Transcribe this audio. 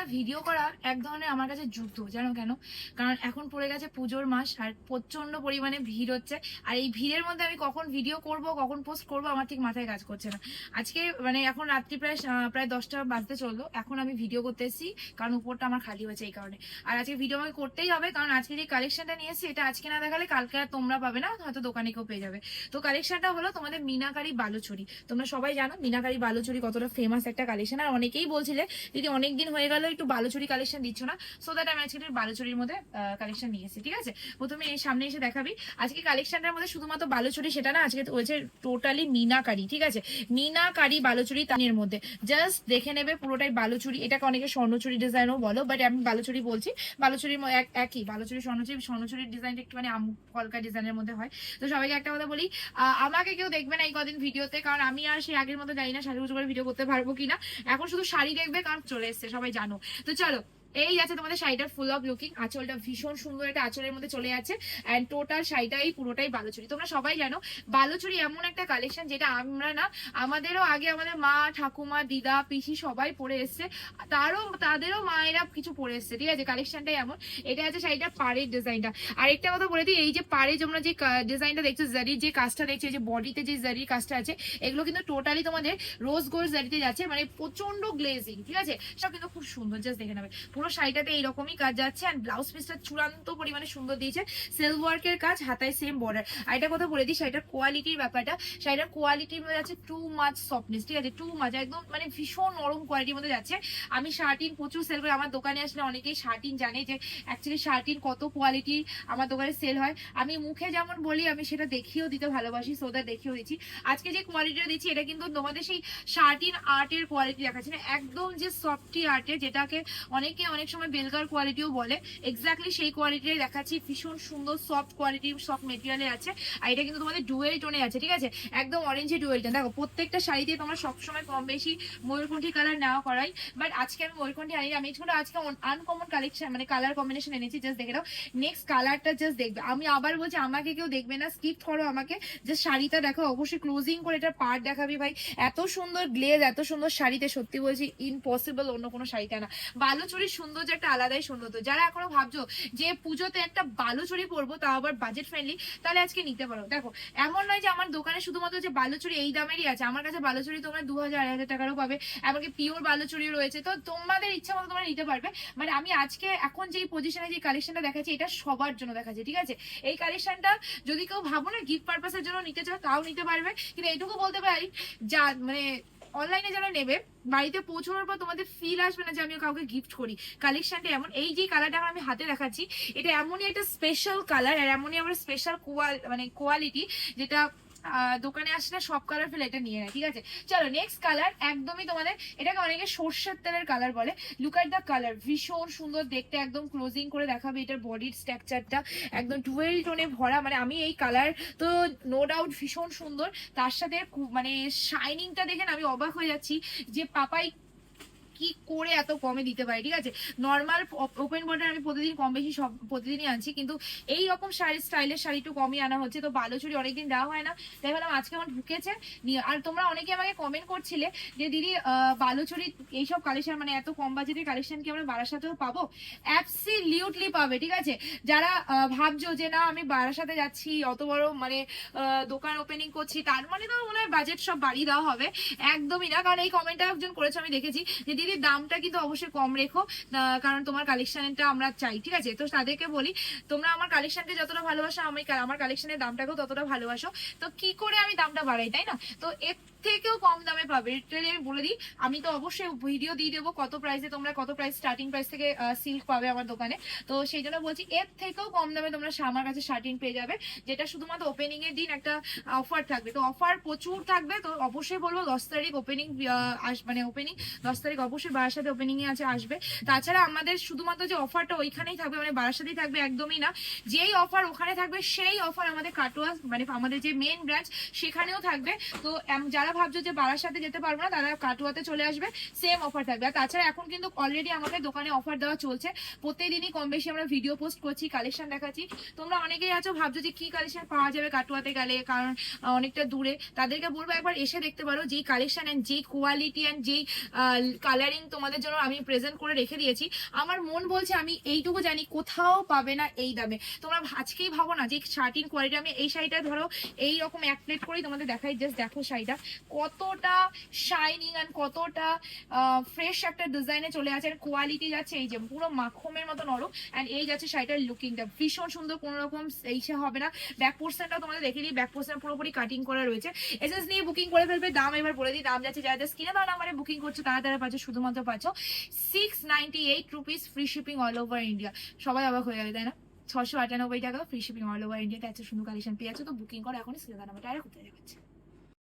ছাড়া ভিডিও করা এক ধরনের আমার কাছে যুদ্ধ, জানো কেন? কারণ এখন পড়ে গেছে পুজোর মাস আর প্রচণ্ড পরিমাণে ভিড় হচ্ছে। আর এই ভিড়ের মধ্যে আমি কখন ভিডিও করব, কখন পোস্ট করব, আমার ঠিক মাথায় কাজ করছে না। আজকে মানে এখন রাত্রি প্রায় প্রায় দশটা বাজতে চলল। এখন আমি ভিডিও করতে এসেছি, কারণ উপরটা আমার খালি হয়েছে এই কারণে। আর আজকে ভিডিও আমাকে করতেই হবে, কারণ আজকে যে কালেকশনটা নিয়ে এসেছি এটা আজকে না দেখালে কালকে আর তোমরা পাবে না, হয়তো দোকানে কেউ পেয়ে যাবে। তো কালেকশনটা হলো তোমাদের মিনাকারি বালুচুরি। তোমরা সবাই জানো, মিনাকারি বালুচুরি কতটা ফেমাস একটা কালেকশন আর অনেকেই বলছিলে, দিদি, অনেকদিন হয়ে গেল একটু বালুচুরি কালেকশন দিচ্ছ না? সো দ্যাট আমি আজকে একটু বালুচুরির মধ্যে কালেকশন নিয়েছি ঠিক আছে? প্রথমে এই সামনে এসে দেখাবি। আজকে কালেকশনটার মধ্যে শুধুমাত্র বালুচুরি সেটা না, আজকে হয়েছে টোটালি মিনাকারি, ঠিক আছে? মিনাকারি বালুচুরি তানের মধ্যে। জাস্ট দেখে নেবে পুরোটাই বালুচুরি। এটাকে অনেকে স্বর্ণচুরি ডিজাইনও বলো বাট আমি বালুচুরি বলছি। এক- একই, বালুচুরি, স্বর্ণচুরি, স্বর্ণচুরির ডিজাইনটা একটু মানে কলকা ডিজাইনের মধ্যে হয়। তো সবাইকে একটা কথা বলি আমাকে কেউ দেখবে না এই কদিন ভিডিওতে, কারণ আমি আর সেই আগের মতো জানি না সাজুগুজু করে ভিডিও করতে পারব কিনা। এখন শুধু শাড়ি দেখবে, কারণ চলে এসছে, সবাই জানো। তো চলো এই আছে তোমাদের শাড়িটার ফুল অফ লুকিং আঁচলটা ভীষণ সুন্দর একটা আঁচলের মধ্যে চলে যাচ্ছে অ্যান্ড টোটাল শাড়িটাই পুরোটাই বালুচুরি। তোমরা সবাই জানো, বালুচুরি এমন একটা কালেকশন যেটা আমরা না, আমাদেরও আগে আমাদের মা, ঠাকুমা, দিদা, পিসি সবাই পরে এসছে, তারও, তাদেরও মায়েরা কিছু পরে এসছে, ঠিক আছে? কালেকশনটাই এমন। এটা আছে শাড়িটার পাড়ের ডিজাইনটা আরেকটা কথা বলে দিই, এই যে পাড়ে তোমরা যে ডিজাইনটা দেখছ জারির যে কাজটা দেখছ যে বডিতে যে জারির কাজটা আছে, এগুলো কিন্তু টোটালি তোমাদের রোজ গোল্ড জারিতে যাচ্ছে মানে প্রচণ্ড গ্লেজিং ঠিক আছে? সব কিন্তু খুব সুন্দর জাস্ট দেখে নেবে। পুরো শাড়িটাতে এইরকমই কাজ যাচ্ছে অ্যান্ড ব্লাউজ পিসটা চূড়ান্ত পরিমাণে সুন্দর দিয়েছে। সেলফ ওয়ার্কের কাজ, হাতায় সেম বর্ডার আর এটা কথা বলে দিই, শাড়িটার কোয়ালিটির ব্যাপারটা, শাড়িটার কোয়ালিটির মধ্যে আছে টু মাছ সফটনেস ঠিক আছে? টু মাছ একদম মানে ভীষণ নরম কোয়ালিটির মধ্যে যাচ্ছে। আমি শার্টিন প্রচুর সেল করি, আমার দোকানে আসলে অনেকেই শার্টিন জানে যে অ্যাকচুয়ালি শার্টিন কত কোয়ালিটির আমার দোকানে সেল হয়। আমি মুখে যেমন বলি, আমি সেটা দেখিয়েও দিতে ভালোবাসি সোদা দেখিয়েও দিচ্ছি। আজকে যে কোয়ালিটিটা দিচ্ছি, এটা কিন্তু তোমাদের সেই শার্টিন আর্টের কোয়ালিটি দেখাচ্ছে না। একদম যে সফটি আর্টের যেটাকে অনেকে অনেক সময় বেলগার কোয়ালিটিও বলে। এক্স্যাক্টলি সেই কোয়ালিটিটাই দেখাচ্ছি। ভীষণ সুন্দর সফট কোয়ালিটি সফট মেটেরিয়ালে আছে। আর এটা কিন্তু তোমাদের ডুয়েল টোনে আছে, ঠিক আছে? একদম অরেঞ্জে ডুয়েল টোন দেখো, প্রত্যেকটা শাড়িতে তোমরা সবসময় কম বেশি ময়ূরকণ্ঠী কালার নেওয়া করাই। বাট আজকে আমি ময়ূরকণ্ঠী আনি আমি এগুলো আজকে আনকমন কালেকশন মানে কালার কম্বিনেশন এনেছি। জাস্ট দেখে দাও নেক্সট কালারটা জাস্ট দেখবে। আমি আবার বলছি, আমাকে কেউ দেখবে না। স্কিপ করো আমাকে। জাস্ট শাড়িটা দেখো, অবশ্যই ক্লোজিং করে এটা পার্ট দেখাবি ভাই। এত সুন্দর গ্লেজ এত সুন্দর শাড়িতে সত্যি বলছি ইম্পসিবল অন্য কোনো শাড়িতে না বালুচুরির সৌন্দর্য একটা আলাদাই সৌন্দর্য। যারা এখনও ভাবছ যে পুজোতে একটা বালুচুরি পরবো, তাও আবার বাজেট ফ্রেন্ডলি তাহলে আজকে নিতে পারো। দেখো, এমন নয় যে আমার দোকানে শুধুমাত্র যে বালুচুরি এই দামেরই আছে। আমার কাছে বালুচুরি তোমরা দু হাজার, আড়াই হাজার টাকারও পাবে। এমনকি পিওর বালুচুরি রয়েছে। তো তোমাদের ইচ্ছা মতো তোমরা নিতে পারবে। মানে আমি আজকে এখন যেই পজিশনে যে কালেকশনটা দেখাচ্ছি, এটা সবার জন্য দেখাচ্ছি, ঠিক আছে? এই কালেকশনটা যদি কেউ ভাবো না গিফট পারপাসের জন্য নিতে চাও, তাও নিতে পারবে। কিন্তু এইটুকু বলতে পারি, যা মানে অনলাইনে যারা নেবে, বাড়িতে পৌঁছানোর পর তোমাদের ফিল আসবে না যে আমি কাউকে গিফট করি। কালেকশনটা এমন, এই যে কালারটা আমি হাতে দেখাচ্ছি, এটা এমনই একটা স্পেশাল কালার আর এমনই আমার স্পেশাল কোয়াল মানে কোয়ালিটি যেটা আহ, আসে না সব কালার ফেলে এটা নিয়ে নেয় ঠিক আছে? চলো নেক্সট কালার একদমই তোমাদের এটাকে অনেকে সর্ষের তেলের কালার বলে। লুক অ্যাট দ্য কালার ভীষণ সুন্দর দেখতে একদম ক্লোজিং করে দেখাবে এটার বডির স্ট্রাকচারটা একদম টুয়েল টোনে ভরা মানে আমি এই কালার তো নো ডাউট ভীষণ সুন্দর। তার সাথে মানে শাইনিংটা দেখে না আমি অবাক হয়ে যাচ্ছি যে পাপাই কি করে এত কমে দিতে পারি, ঠিক আছে? নর্মাল ওপেন বর্ডার আমি প্রতিদিন কম বেশি সব, প্রতিদিনই আনছি, কিন্তু এই রকম শাড়ি স্টাইলের শাড়ি একটু কমই আনা হচ্ছে, তো বালুচুরি অনেকদিন দেওয়া হয় না, তাই ভাবলাম আজকে আমার ঢুকেছে আর তোমরা অনেকে আমাকে কমেন্ট করছিলে যে, দিদি বালুচুরি এইসব কালেকশন মানে এত কম বাজেটের কালেকশন কি আমরা বারাসাতেও পাবো? অ্যাবসিলিউটলি পাবে, ঠিক আছে? যারা ভাবছ যে, না, আমি বারাসাতে যাচ্ছি, অত বড় মানে দোকান ওপেনিং করছি, তার মানে তো মনে হয় বাজেট সব বাড়িয়ে দেওয়া হবে, একদমই না। কারণ এই কমেন্টটা একজন করেছে, আমি দেখেছি, যে, দিদি দামটা কিন্তু অবশ্যই কম রেখো কারণ তোমার কালেকশনটা আমরা চাই, ঠিক আছে? তো তাদেরকে বলি, তোমরা আমার কালেকশনকে যতটা ভালোবাসো, আমি আমার কালেকশনের দামটাকেও ততটা ভালোবাসো। তো কি করে আমি দামটা বাড়াই, তাই না? তো এর থেকেও কম দামে পাবে। লিটারালি আমি বলে দিই, আমি তো অবশ্যই ভিডিও দিয়ে দেবো কত প্রাইসে তোমরা, কত প্রাইস স্টার্টিং প্রাইস থেকে সিল্ক পাবে আমার দোকানে। তো সেই জন্য বলছি, এর থেকেও কম দামে তোমরা আমার কাছে শার্টিন পেয়ে যাবে, যেটা শুধুমাত্র ওপেনিং এর দিন একটা অফার থাকবে। তো অফার প্রচুর থাকবে, তো অবশ্যই বলব দশ তারিখ ওপেনিং মানে ওপেনিং দশ তারিখ অবশ্যই বারাসাতে ওপেনিং এ আছে, আসবে। তাছাড়া আমাদের শুধুমাত্র যে অফারটা ওইখানেই থাকবে মানে বারাসাতেই থাকবে একদমই না। যেই অফার ওখানে থাকবে, সেই অফার আমাদের কাটোয়া মানে আমাদের যে মেন ব্রাঞ্চ সেখানেও থাকবে। তো যারা যারা ভাবছ যে বারার সাথে যেতে পারব না, তারা কাটুয়াতে চলে আসবে সেম অফার থাকবে। আর তাছাড়া এখন কিন্তু অলরেডি আমাদের দোকানে অফার দেওয়া চলছে। প্রত্যেকদিনই কম বেশি আমরা ভিডিও পোস্ট করছি কালেকশন দেখাচ্ছি। তোমরা অনেকেই আছো, ভাবছ যে কি কালেকশন পাওয়া যাবে কাটুয়াতে গেলে, কারণ অনেকটা দূরে। তাদেরকে বলব একবার এসে দেখতে পারো, যেই কালেকশন অ্যান্ড যেই কোয়ালিটি অ্যান্ড যেই কালারিং তোমাদের জন্য আমি প্রেজেন্ট করে রেখে দিয়েছি। আমার মন বলছে আমি এইটুকু জানি, কোথাও পাবে না এই দামে। তোমরা আজকেই ভাবো না যে শার্টিন কোয়ালিটি আমি এই শাড়িটা ধরো এই রকম এক প্লেট করেই তোমাদের দেখাই জাস্ট দেখো শাড়িটা। কতটা শাইনিং অ্যান্ড কতটা ফ্রেশ একটা ডিজাইনে চলে আছে কোয়ালিটি যাচ্ছে, এই যে পুরো মাখমের মতো নরম অ্যান্ড এই যাচ্ছে শাড়িটার লুকিংটা ভীষণ সুন্দর, কোনো রকম এইসে হবে না। ব্যাক পোর্শনটা তোমাদের দেখে দিই ব্যাক পোর্শন পুরোপুরি কাটিং করা রয়েছে। এসএস নিয়ে বুকিং করে ফেলবে, দাম এবার বলে দিই, দাম যাচ্ছে যারা যারা দাও নাম্বারে বুকিং করছ, তারা তারা পাচ্ছ, শুধুমাত্র পাচ্ছ six ninety eight rupees free shipping all over India সবাই অবাক হয়ে যাবে, তাই না? ছশো আটানব্বই টাকা ফ্রি শিপিং অল ওভার ইন্ডিয়াতে এত সুন্দর কালেকশন পেয়ে যাচ্ছে, তো বুকিং করো এখন স্ক্রিনে নাম্বারটা আর কোথায় যাচ্ছে